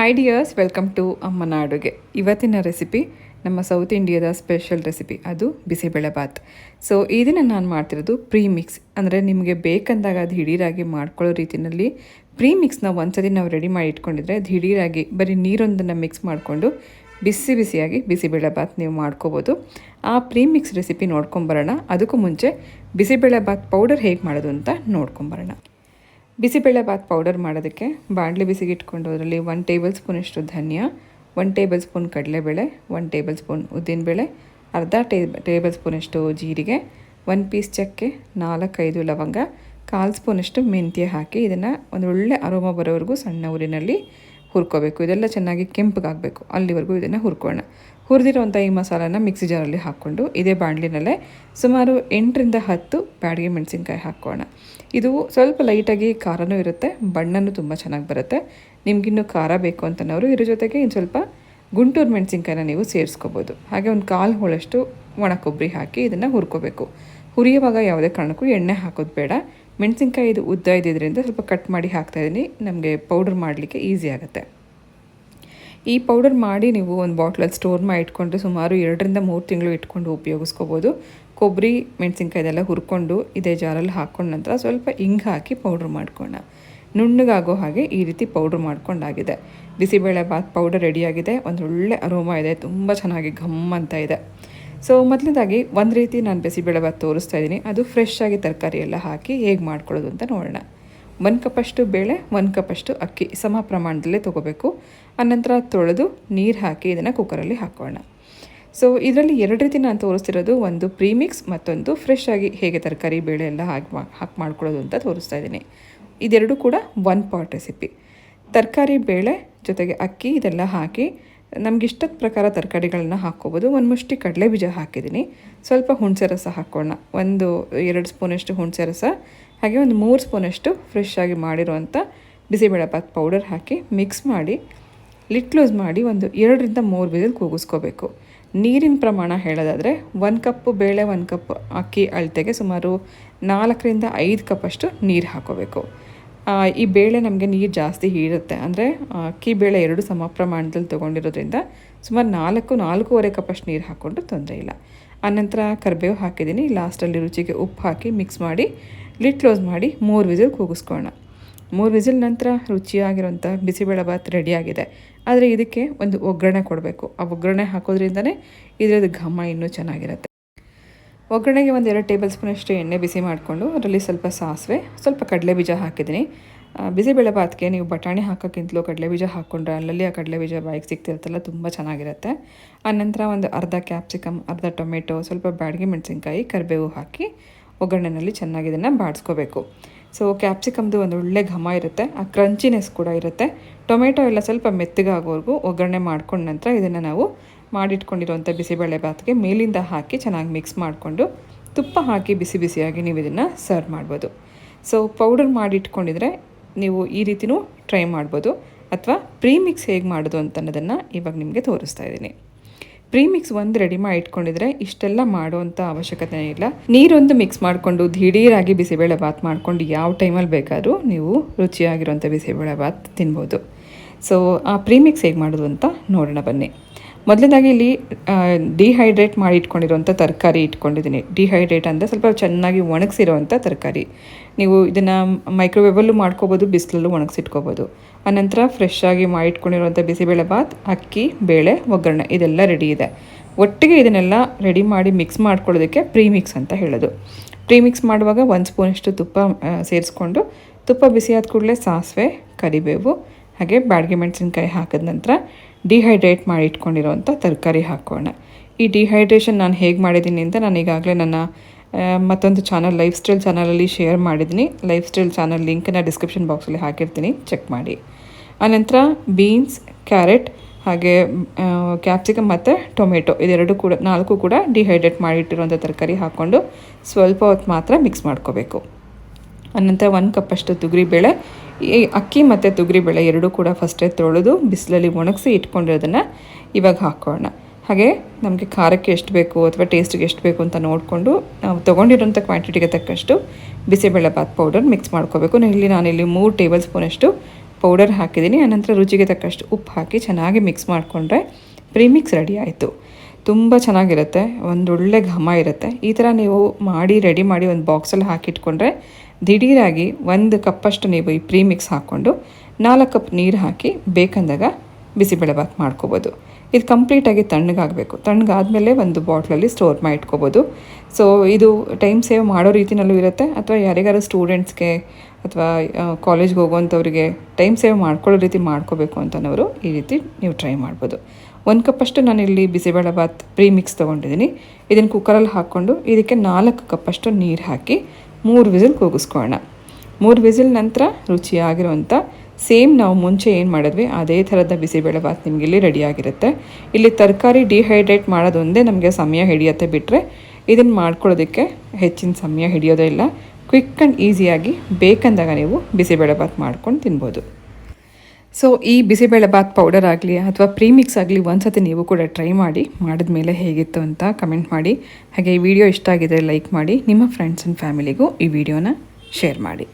Hi dears welcome to ಅಮ್ಮನ ಅಡುಗೆ ಇವತ್ತಿನ ರೆಸಿಪಿ ನಮ್ಮ ಸೌತ್ ಇಂಡಿಯಾದ ಸ್ಪೆಷಲ್ ರೆಸಿಪಿ ಅದು ಬಿಸಿಬೇಳೆ ಬಾತ್ ಸೊ ಈ ದಿನ ನಾನು ಮಾಡ್ತಿರೋದು ಪ್ರೀ ಮಿಕ್ಸ್ ಅಂದರೆ ನಿಮಗೆ ಬೇಕಂದಾಗ ಅದು ಹಿಡೀರಾಗಿ ಮಾಡ್ಕೊಳ್ಳೋ ರೀತಿಯಲ್ಲಿ ಪ್ರೀ ಮಿಕ್ಸ್ನ ಒಂದ್ಸತಿ ನಾವು ರೆಡಿ ಮಾಡಿ ಇಟ್ಕೊಂಡಿದ್ರೆ ದಿಢೀರಾಗಿ ಬರೀ ನೀರೊಂದನ್ನು ಮಿಕ್ಸ್ ಮಾಡಿಕೊಂಡು ಬಿಸಿ ಬಿಸಿಯಾಗಿ ಬಿಸಿಬೇಳೆ ಬಾತ್ ನೀವು ಮಾಡ್ಕೋಬೋದು. ಆ ಪ್ರೀ ಮಿಕ್ಸ್ ರೆಸಿಪಿ ನೋಡ್ಕೊಂಬರೋಣ. ಅದಕ್ಕೂ ಮುಂಚೆ ಬಿಸಿಬೇಳೆ ಬಾತ್ ಪೌಡರ್ ಹೇಗೆ ಮಾಡೋದು ಅಂತ ನೋಡ್ಕೊಂಬರೋಣ. ಬಿಸಿಬೇಳೆ ಬಾತ್ ಪೌಡರ್ ಮಾಡೋದಕ್ಕೆ ಬಾಣಲೆ ಬಿಸಿಗೆ ಇಟ್ಕೊಂಡು ಅದರಲ್ಲಿ ಒನ್ ಟೇಬಲ್ ಸ್ಪೂನಷ್ಟು ಧನಿಯಾ ಒನ್ ಟೇಬಲ್ ಸ್ಪೂನ್ ಕಡಲೆಬೇಳೆ ಒನ್ ಟೇಬಲ್ ಸ್ಪೂನ್ ಉದ್ದಿನಬೇಳೆ, ಅರ್ಧ ಟೇ ಟೇಬಲ್ ಸ್ಪೂನಷ್ಟು ಜೀರಿಗೆ ಒನ್ ಪೀಸ್ ಚಕ್ಕೆ ನಾಲ್ಕೈದು ಲವಂಗ, ಕಾಲು ಸ್ಪೂನಷ್ಟು ಮೆಂತ್ಯ ಹಾಕಿ ಇದನ್ನು ಒಂದು ಒಳ್ಳೆ ಅರೋಮ ಬರೋವರೆಗೂ ಸಣ್ಣ ಊರಿನಲ್ಲಿ ಹುರ್ಕೋಬೇಕು. ಇದೆಲ್ಲ ಚೆನ್ನಾಗಿ ಕೆಂಪಗಾಗಬೇಕು ಅಲ್ಲಿವರೆಗೂ ಇದನ್ನು ಹುರ್ಕೋಣ ಹುರಿದಿರುವಂಥ ಈ ಮಸಾಲನ ಮಿಕ್ಸಿ ಜಾರಲ್ಲಿ ಹಾಕ್ಕೊಂಡು ಇದೇ ಬಾಣಲಿನಲ್ಲೇ ಸುಮಾರು ಎಂಟರಿಂದ ಹತ್ತು ಬ್ಯಾಡಿಗೆ ಮೆಣಸಿನ್ಕಾಯಿ ಹಾಕ್ಕೋಣ ಇದು ಸ್ವಲ್ಪ ಲೈಟಾಗಿ ಖಾರನೂ ಇರುತ್ತೆ, ಬಣ್ಣನೂ ತುಂಬ ಚೆನ್ನಾಗಿ ಬರುತ್ತೆ. ನಿಮಗಿನ್ನೂ ಖಾರ ಬೇಕು ಅಂತನವರು ಇದ್ರ ಜೊತೆಗೆ ಇನ್ನು ಸ್ವಲ್ಪ ಗುಂಟೂರು ಮೆಣಸಿನ್ಕಾಯಿನ ನೀವು ಸೇರಿಸ್ಕೋಬೋದು. ಹಾಗೆ ಒಂದು ಕಾಲು ಹೋಳಷ್ಟು ಒಣ ಕೊಬ್ಬರಿ ಹಾಕಿ ಇದನ್ನು ಹುರ್ಕೋಬೇಕು. ಹುರಿಯುವಾಗ ಯಾವುದೇ ಕಾರಣಕ್ಕೂ ಎಣ್ಣೆ ಹಾಕೋದು ಬೇಡ. ಮೆಣಸಿನ್ಕಾಯಿ ಇದು ಉದ್ದ ಇದ್ದಿದ್ದರಿಂದ ಸ್ವಲ್ಪ ಕಟ್ ಮಾಡಿ ಹಾಕ್ತಾಯಿದ್ದೀನಿ ನಮಗೆ ಪೌಡರ್ ಮಾಡಲಿಕ್ಕೆ ಈಸಿ ಆಗುತ್ತೆ. ಈ ಪೌಡರ್ ಮಾಡಿ ನೀವು ಒಂದು ಬಾಟ್ಲಲ್ಲಿ ಸ್ಟೋರ್ ಮಾಡಿ ಇಟ್ಕೊಂಡ್ರೆ ಸುಮಾರು ಎರಡರಿಂದ ಮೂರು ತಿಂಗಳು ಇಟ್ಕೊಂಡು ಉಪಯೋಗಿಸ್ಕೋಬೋದು. ಕೊಬ್ಬರಿ ಮೆಣಸಿನ್ಕಾಯಿ ಇದೆಲ್ಲ ಹುರ್ಕೊಂಡು ಇದೇ ಜಾರಲ್ಲಿ ಹಾಕ್ಕೊಂಡ ನಂತರ ಸ್ವಲ್ಪ ಹಿಂಗೆ ಹಾಕಿ ಪೌಡ್ರ್ ಮಾಡ್ಕೋಣ ನುಣ್ಣಗಾಗೋ ಹಾಗೆ ಈ ರೀತಿ ಪೌಡ್ರ್ ಮಾಡ್ಕೊಂಡಾಗಿದೆ. ಬಿಸಿಬೇಳೆ ಬಾತ್ ಪೌಡರ್ ರೆಡಿಯಾಗಿದೆ ಒಂದು ಒಳ್ಳೆ ಅರೋಮ ಇದೆ. ತುಂಬ ಚೆನ್ನಾಗಿ ಘಮ್ ಅಂತ ಇದೆ. ಸೊ ಮೊದಲನೇದಾಗಿ ಒಂದು ರೀತಿ ನಾನು ಬಿಸಿಬೇಳೆ ಬಾತ್ ತೋರಿಸ್ತಾ ಇದ್ದೀನಿ. ಅದು ಫ್ರೆಶ್ ಆಗಿ ತರಕಾರಿ ಎಲ್ಲ ಹಾಕಿ ಹೇಗೆ ಮಾಡ್ಕೊಳ್ಳೋದು ಅಂತ ನೋಡೋಣ. ಒಂದು ಕಪ್ಪಷ್ಟು ಬೇಳೆ, ಒಂದು ಕಪ್ಪಷ್ಟು ಅಕ್ಕಿ ಸಮ ಪ್ರಮಾಣದಲ್ಲೇ ತೊಗೋಬೇಕು. ಆನಂತರ ತೊಳೆದು ನೀರು ಹಾಕಿ ಇದನ್ನು ಕುಕ್ಕರಲ್ಲಿ ಹಾಕೋಣ ಸೊ ಇದರಲ್ಲಿ ಎರಡು ರೀತಿ ನಾನು ತೋರಿಸ್ತಿರೋದು ಒಂದು ಪ್ರೀಮಿಕ್ಸ್ ಮತ್ತೊಂದು ಫ್ರೆಶ್ ಆಗಿ ಹೇಗೆ ತರಕಾರಿ, ಬೇಳೆ ಎಲ್ಲ ಹಾಕಿ ಮಾ, ಹಾಕಿ ಮಾಡ್ಕೊಳ್ಳೋದು ಅಂತ ತೋರಿಸ್ತಾ ಇದ್ದೀನಿ. ಇದೆರಡು ಕೂಡ ಒನ್ ಪಾಟ್ ರೆಸಿಪಿ ತರಕಾರಿ, ಬೇಳೆ ಜೊತೆಗೆ ಅಕ್ಕಿ ಇದೆಲ್ಲ ಹಾಕಿ ನಮ್ಗೆ ಇಷ್ಟದ ಪ್ರಕಾರ ತರಕಾರಿಗಳನ್ನ ಹಾಕ್ಕೋಬೋದು. ಒಂದು ಮುಷ್ಟಿ ಕಡಲೆ ಬೀಜ ಹಾಕಿದ್ದೀನಿ. ಸ್ವಲ್ಪ ಹುಣಸೆ ರಸ ಹಾಕೋಣ ಒಂದು ಎರಡು ಸ್ಪೂನಷ್ಟು ಹುಣಸೆ ರಸ, ಹಾಗೆ ಒಂದು ಮೂರು ಸ್ಪೂನಷ್ಟು ಫ್ರೆಶ್ ಆಗಿ ಮಾಡಿರುವಂಥ ಬಿಸಿಬೇಳೆಬಾತ್ ಪೌಡರ್ ಹಾಕಿ ಮಿಕ್ಸ್ ಮಾಡಿ ಲಿಟ್ ಕ್ಲೋಸ್ ಮಾಡಿ ಒಂದು ಎರಡರಿಂದ ಮೂರು ಬೀಜಲ್ಲಿ ಕೂಗಿಸ್ಕೋಬೇಕು. ನೀರಿನ ಪ್ರಮಾಣ ಹೇಳೋದಾದರೆ ಒಂದು ಕಪ್ಪು ಬೇಳೆ, ಒಂದು ಕಪ್ ಅಕ್ಕಿ ಅಳತೆಗೆ ಸುಮಾರು ನಾಲ್ಕರಿಂದ ಐದು ಕಪ್ಪಷ್ಟು ನೀರು ಹಾಕೋಬೇಕು. ಈ ಬೇಳೆ ನಮಗೆ ನೀರು ಜಾಸ್ತಿ ಹೀರುತ್ತೆ ಅಂದರೆ ಅಕ್ಕಿ ಬೇಳೆ ಎರಡು ಸಮ ಪ್ರಮಾಣದಲ್ಲಿ ತೊಗೊಂಡಿರೋದ್ರಿಂದ ಸುಮಾರು ನಾಲ್ಕು, ನಾಲ್ಕೂವರೆ ಕಪ್ಪಷ್ಟು ನೀರು ಹಾಕ್ಕೊಂಡು ತೊಂದರೆ ಇಲ್ಲ. ಆನಂತರ ಕರಿಬೇವು ಹಾಕಿದ್ದೀನಿ. ಲಾಸ್ಟಲ್ಲಿ ರುಚಿಗೆ ಉಪ್ಪು ಹಾಕಿ ಮಿಕ್ಸ್ ಮಾಡಿ ಲಿಟ್ ಕ್ಲೋಸ್ ಮಾಡಿ, ಮೂರು ವಿಸಿಲ್ ಕೂಗಿಸ್ಕೋಣ ಮೂರು ವಿಸಿಲ್ ನಂತರ ರುಚಿಯಾಗಿರೋಂಥ ಬಿಸಿಬೇಳೆಭಾತ್ ರೆಡಿಯಾಗಿದೆ. ಆದರೆ ಇದಕ್ಕೆ ಒಂದು ಒಗ್ಗರಣೆ ಕೊಡಬೇಕು. ಆ ಒಗ್ಗರಣೆ ಹಾಕೋದ್ರಿಂದನೇ ಇದರದ್ದು ಘಮ ಇನ್ನೂ ಚೆನ್ನಾಗಿರುತ್ತೆ. ಒಗ್ಗರಣೆಗೆ ಒಂದು ಎರಡು ಟೇಬಲ್ ಸ್ಪೂನಷ್ಟು ಎಣ್ಣೆ ಬಿಸಿ ಮಾಡಿಕೊಂಡು ಅದರಲ್ಲಿ ಸ್ವಲ್ಪ ಸಾಸಿವೆ, ಸ್ವಲ್ಪ ಕಡಲೆ ಬೀಜ ಹಾಕಿದ್ದೀನಿ. ಬಿಸಿಬೇಳೆ ಬಾತ್ಗೆ ನೀವು ಬಟಾಣಿ ಹಾಕೋಕ್ಕಿಂತಲೂ ಕಡಲೆ ಬೀಜ ಹಾಕ್ಕೊಂಡ್ರೆ ಅಲ್ಲಲ್ಲಿ ಆ ಕಡಲೆ ಬೀಜ ಬಾಯಿಗೆ ಸಿಗ್ತಿರುತ್ತಲ್ಲ, ತುಂಬ ಚೆನ್ನಾಗಿರುತ್ತೆ. ಆನಂತರ ಒಂದು ಅರ್ಧ ಕ್ಯಾಪ್ಸಿಕಮ್, ಅರ್ಧ ಟೊಮೆಟೊ, ಸ್ವಲ್ಪ ಬ್ಯಾಡಗಿ ಮೆಣಸಿನ್ಕಾಯಿ, ಕರಿಬೇವು ಹಾಕಿ ಒಗ್ಗರಣೆಯಲ್ಲಿ ಚೆನ್ನಾಗಿ ಇದನ್ನು ಬಾಡಿಸ್ಕೋಬೇಕು. ಸೊ ಕ್ಯಾಪ್ಸಿಕಮ್ದು ಒಂದು ಒಳ್ಳೆ ಘಮ ಇರುತ್ತೆ. ಆ ಕ್ರಂಚಿನೆಸ್ ಕೂಡ ಇರುತ್ತೆ. ಟೊಮೆಟೊ ಎಲ್ಲ ಸ್ವಲ್ಪ ಮೆತ್ತಗಾಗೋವರೆಗೂ ಒಗ್ಗರಣೆ ಮಾಡ್ಕೊಂಡ ನಂತರ ಇದನ್ನು ನಾವು ಮಾಡಿಟ್ಕೊಂಡಿರುವಂಥ ಬಿಸಿಬೇಳೆ ಬಾತ್ಗೆ ಮೇಲಿಂದ ಹಾಕಿ ಚೆನ್ನಾಗಿ ಮಿಕ್ಸ್ ಮಾಡಿಕೊಂಡು ತುಪ್ಪ ಹಾಕಿ ಬಿಸಿ ಬಿಸಿಯಾಗಿ ನೀವು ಇದನ್ನು ಸರ್ವ್ ಮಾಡ್ಬೋದು. ಸೊ ಪೌಡರ್ ಮಾಡಿಟ್ಕೊಂಡಿದ್ರೆ ನೀವು ಈ ರೀತಿಯೂ ಟ್ರೈ ಮಾಡ್ಬೋದು. ಅಥವಾ ಪ್ರೀಮಿಕ್ಸ್ ಹೇಗೆ ಮಾಡೋದು ಅಂತ ಅನ್ನೋದನ್ನು ಇವಾಗ ನಿಮಗೆ ತೋರಿಸ್ತಾ ಇದ್ದೀನಿ. ಪ್ರೀಮಿಕ್ಸ್ ಒಂದು ರೆಡಿ ಮಾಡಿ ಇಟ್ಕೊಂಡಿದ್ರೆ ಇಷ್ಟೆಲ್ಲ ಮಾಡುವಂಥ ಅವಶ್ಯಕತೆ ಇಲ್ಲ. ನೀರೊಂದು ಮಿಕ್ಸ್ ಮಾಡಿಕೊಂಡು ದಿಢೀರಾಗಿ ಬಿಸಿಬೇಳೆ ಬಾತ್ ಮಾಡಿಕೊಂಡು ಯಾವ ಟೈಮಲ್ಲಿ ಬೇಕಾದರೂ ನೀವು ರುಚಿಯಾಗಿರುವಂಥ ಬಿಸಿಬೇಳೆ ಬಾತ್ ತಿನ್ಬೋದು. ಸೊ ಆ ಪ್ರೀಮಿಕ್ಸ್ ಹೇಗೆ ಮಾಡೋದು ಅಂತ ನೋಡೋಣ ಬನ್ನಿ. ಮೊದಲನೇದಾಗಿ ಇಲ್ಲಿ ಡಿಹೈಡ್ರೇಟ್ ಮಾಡಿ ಇಟ್ಕೊಂಡಿರುವಂಥ ತರಕಾರಿ ಇಟ್ಕೊಂಡಿದ್ದೀನಿ. ಡಿಹೈಡ್ರೇಟ್ ಅಂದರೆ ಸ್ವಲ್ಪ ಚೆನ್ನಾಗಿ ಒಣಗಿಸಿರುವಂಥ ತರಕಾರಿ. ನೀವು ಇದನ್ನು ಮೈಕ್ರೋವೇವಲ್ಲೂ ಮಾಡ್ಕೋಬೋದು, ಬಿಸಿಲಲ್ಲೂ ಒಣಗಿಸಿಟ್ಕೋಬೋದು. ಆನಂತರ ಫ್ರೆಶ್ ಆಗಿ ಮಾಡಿಟ್ಕೊಂಡಿರುವಂಥ ಬಿಸಿಬೇಳೆ ಬಾತ್ ಅಕ್ಕಿ, ಬೇಳೆ, ಒಗ್ಗರಣೆ ಇದೆಲ್ಲ ರೆಡಿ ಇದೆ. ಒಟ್ಟಿಗೆ ಇದನ್ನೆಲ್ಲ ರೆಡಿ ಮಾಡಿ ಮಿಕ್ಸ್ ಮಾಡ್ಕೊಳ್ಳೋದಕ್ಕೆ ಪ್ರೀಮಿಕ್ಸ್ ಅಂತ ಹೇಳೋದು. ಪ್ರೀಮಿಕ್ಸ್ ಮಾಡುವಾಗ ಒಂದು ಸ್ಪೂನಷ್ಟು ತುಪ್ಪ ಸೇರಿಸ್ಕೊಂಡು ತುಪ್ಪ ಬಿಸಿಯಾದ ಕೂಡಲೇ ಸಾಸಿವೆ, ಕರಿಬೇವು, ಹಾಗೆ ಬ್ಯಾಡ್ಗೆ ಮೆಣಸಿನ್ಕಾಯಿ ಹಾಕಿದ ನಂತರ ಡಿಹೈಡ್ರೇಟ್ ಮಾಡಿ ಇಟ್ಕೊಂಡಿರೋವಂಥ ತರಕಾರಿ ಹಾಕೋಣ. ಈ ಡಿಹೈಡ್ರೇಷನ್ ನಾನು ಹೇಗೆ ಮಾಡಿದ್ದೀನಿ ಅಂತ ನಾನು ಈಗಾಗಲೇ ನನ್ನ ಮತ್ತೊಂದು ಚಾನಲ್ ಲೈಫ್ ಸ್ಟೈಲ್ ಚಾನಲಲ್ಲಿ ಶೇರ್ ಮಾಡಿದ್ದೀನಿ. ಲೈಫ್ ಸ್ಟೈಲ್ ಚಾನಲ್ ಲಿಂಕನ್ನ ಡಿಸ್ಕ್ರಿಪ್ಷನ್ ಬಾಕ್ಸಲ್ಲಿ ಹಾಕಿರ್ತೀನಿ. ಚೆಕ್ ಮಾಡಿ. ಆನಂತರ ಬೀನ್ಸ್ ಕ್ಯಾರೆಟ್ ಹಾಗೆ ಕ್ಯಾಪ್ಸಿಕಮ್ ಮತ್ತು ಟೊಮೆಟೊ ಇದೆರಡು ಕೂಡ, ನಾಲ್ಕು ಕೂಡ ಡಿಹೈಡ್ರೇಟ್ ಮಾಡಿಟ್ಟಿರುವಂಥ ತರಕಾರಿ ಹಾಕ್ಕೊಂಡು ಸ್ವಲ್ಪ ಹೊತ್ತು ಮಾತ್ರ ಮಿಕ್ಸ್ ಮಾಡ್ಕೋಬೇಕು. ಆನಂತರ ಒಂದು ಕಪ್ಪಷ್ಟು ತೊಗರಿಬೇಳೆ ಈ ಅಕ್ಕಿ ಮತ್ತು ತೊಗರಿಬೇಳೆ ಎರಡೂ ಕೂಡ ಫಸ್ಟೇ ತೊಳೆದು ಬಿಸಿಲಲ್ಲಿ ಒಣಗಿಸಿ ಇಟ್ಕೊಂಡಿರೋದನ್ನು ಇವಾಗ ಹಾಕೋಣ ಹಾಗೆ ನಮಗೆ ಖಾರಕ್ಕೆ ಎಷ್ಟು ಬೇಕು ಅಥವಾ ಟೇಸ್ಟಿಗೆ ಎಷ್ಟು ಬೇಕು ಅಂತ ನೋಡಿಕೊಂಡು ನಾವು ತೊಗೊಂಡಿರೋಂಥ ಕ್ವಾಂಟಿಟಿಗೆ ತಕ್ಕಷ್ಟು ಬಿಸಿಬೇಳೆ ಬಾತ್ ಪೌಡರ್ ಮಿಕ್ಸ್ ಮಾಡ್ಕೋಬೇಕು. ಇಲ್ಲಿ ನಾನಿಲ್ಲಿ ಮೂರು ಟೇಬಲ್ ಸ್ಪೂನಷ್ಟು ಪೌಡರ್ ಹಾಕಿದ್ದೀನಿ. ಆನಂತರ ರುಚಿಗೆ ತಕ್ಕಷ್ಟು ಉಪ್ಪು ಹಾಕಿ ಚೆನ್ನಾಗಿ ಮಿಕ್ಸ್ ಮಾಡಿಕೊಂಡ್ರೆ ಪ್ರೀಮಿಕ್ಸ್ ರೆಡಿ ಆಯಿತು. ತುಂಬ ಚೆನ್ನಾಗಿರುತ್ತೆ. ಒಂದೊಳ್ಳೆ ಘಮ ಇರುತ್ತೆ. ಈ ಥರ ನೀವು ಮಾಡಿ ರೆಡಿ ಮಾಡಿ ಒಂದು ಬಾಕ್ಸಲ್ಲಿ ಹಾಕಿಟ್ಕೊಂಡ್ರೆ ದಿಢೀರಾಗಿ ಒಂದು ಕಪ್ಪಷ್ಟು ನೀವು ಈ ಪ್ರೀಮಿಕ್ಸ್ ಹಾಕ್ಕೊಂಡು ನಾಲ್ಕು ಕಪ್ ನೀರು ಹಾಕಿ ಬೇಕಂದಾಗ ಬಿಸಿಬೇಳೆಭಾತ್ ಮಾಡ್ಕೋಬೋದು. ಇದು ಕಂಪ್ಲೀಟಾಗಿ ತಣ್ಣಗಾಗಬೇಕು. ತಣ್ಣಗಾದ್ಮೇಲೆ ಒಂದು ಬಾಟ್ಲಲ್ಲಿ ಸ್ಟೋರ್ ಮಾಡಿ ಇಟ್ಕೋಬೋದು. ಸೊ ಇದು ಟೈಮ್ ಸೇವ್ ಮಾಡೋ ರೀತಿನಲ್ಲೂ ಇರುತ್ತೆ. ಅಥವಾ ಯಾರಿಗಾರು ಸ್ಟೂಡೆಂಟ್ಸ್ಗೆ ಅಥವಾ ಕಾಲೇಜ್ಗೆ ಹೋಗುವಂಥವ್ರಿಗೆ ಟೈಮ್ ಸೇವ್ ಮಾಡ್ಕೊಳ್ಳೋ ರೀತಿ ಮಾಡ್ಕೋಬೇಕು ಅಂತನವರು ಈ ರೀತಿ ನೀವು ಟ್ರೈ ಮಾಡ್ಬೋದು. ಒಂದು ಕಪ್ಪಷ್ಟು ನಾನಿಲ್ಲಿ ಬಿಸಿಬೇಳೆಭಾತ್ ಪ್ರೀಮಿಕ್ಸ್ ತೊಗೊಂಡಿದ್ದೀನಿ. ಇದನ್ನು ಕುಕ್ಕರಲ್ಲಿ ಹಾಕ್ಕೊಂಡು ಇದಕ್ಕೆ ನಾಲ್ಕು ಕಪ್ಪಷ್ಟು ನೀರು ಹಾಕಿ ಮೂರು ವಿಸಿಲ್ ಕೂಗಿಸ್ಕೊಳ್ಳೋಣ. ಮೂರು ವಿಸಿಲ್ ನಂತರ ರುಚಿಯಾಗಿರುವಂಥ ಸೇಮ್ ನಾವು ಮುಂಚೆ ಏನು ಮಾಡಿದ್ವಿ, ಅದೇ ಥರದ ಬಿಸಿಬೇಳೆಬಾತ್ ನಿಮಗೆ ಇಲ್ಲಿ ರೆಡಿಯಾಗಿರುತ್ತೆ ಇಲ್ಲಿ ತರಕಾರಿ ಡಿಹೈಡ್ರೇಟ್ ಮಾಡೋದೊಂದೇ ನಮಗೆ ಸಮಯ ಹಿಡಿಯುತ್ತೆ ಬಿಟ್ಟರೆ ಇದನ್ನು ಮಾಡ್ಕೊಳ್ಳೋದಕ್ಕೆ ಹೆಚ್ಚಿನ ಸಮಯ ಹಿಡಿಯೋದೇ ಇಲ್ಲ. ಕ್ವಿಕ್ ಆ್ಯಂಡ್ ಈಸಿಯಾಗಿ ಬೇಕಂದಾಗ ನೀವು ಬಿಸಿಬೇಳೆಬಾತ್ ಮಾಡ್ಕೊಂಡು ತಿನ್ಬೋದು. ಸೊ ಈ ಬಿಸಿಬೇಳೆಬಾತ್ ಪೌಡರ್ ಆಗಲಿ ಅಥವಾ ಪ್ರೀಮಿಕ್ಸ್ ಆಗಲಿ ಒಂದ್ಸತಿ ನೀವು ಕೂಡ ಟ್ರೈ ಮಾಡಿ ಮಾಡಿದ ಮೇಲೆ ಹೇಗಿತ್ತು ಅಂತ ಕಮೆಂಟ್ ಮಾಡಿ. ಹಾಗೆ ಈ ವಿಡಿಯೋ ಇಷ್ಟ ಆಗಿದ್ರೆ ಲೈಕ್ ಮಾಡಿ, ನಿಮ್ಮ ಫ್ರೆಂಡ್ಸ್ ಆ್ಯಂಡ್ ಫ್ಯಾಮಿಲಿಗೂ ಈ ವಿಡಿಯೋನ ಶೇರ್ ಮಾಡಿ.